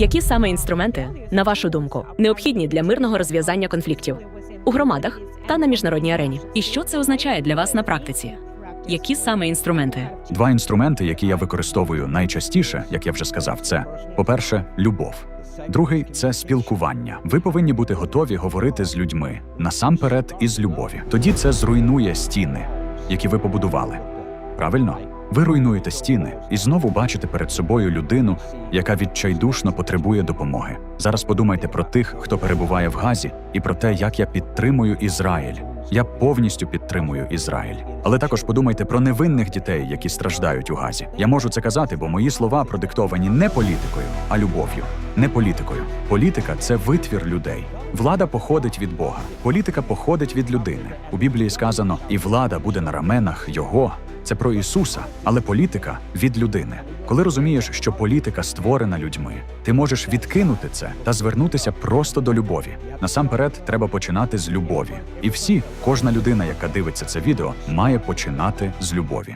Які саме інструменти, на вашу думку, необхідні для мирного розв'язання конфліктів у громадах та на міжнародній арені? І що це означає для вас на практиці? Які саме інструменти? Два інструменти, які я використовую найчастіше, як я вже сказав, це по-перше, любов. Другий це спілкування. Ви повинні бути готові говорити з людьми насамперед із любові. Тоді це зруйнує стіни, які ви побудували. Правильно? Ви руйнуєте стіни і знову бачите перед собою людину, яка відчайдушно потребує допомоги. Зараз подумайте про тих, хто перебуває в Газі, і про те, як я підтримую Ізраїль. Я повністю підтримую Ізраїль. Але також подумайте про невинних дітей, які страждають у Газі. Я можу це казати, бо мої слова продиктовані не політикою, а любов'ю. Не політикою. Політика це витвір людей. Влада походить від Бога. Політика походить від людини. У Біблії сказано, і влада буде на раменах його. Це про Ісуса, але політика від людини. Коли розумієш, що політика створена людьми, ти можеш відкинути це та звернутися просто до любові. Насамперед, треба починати з любові. І всі, кожна людина, яка дивиться це відео, має починати з любові.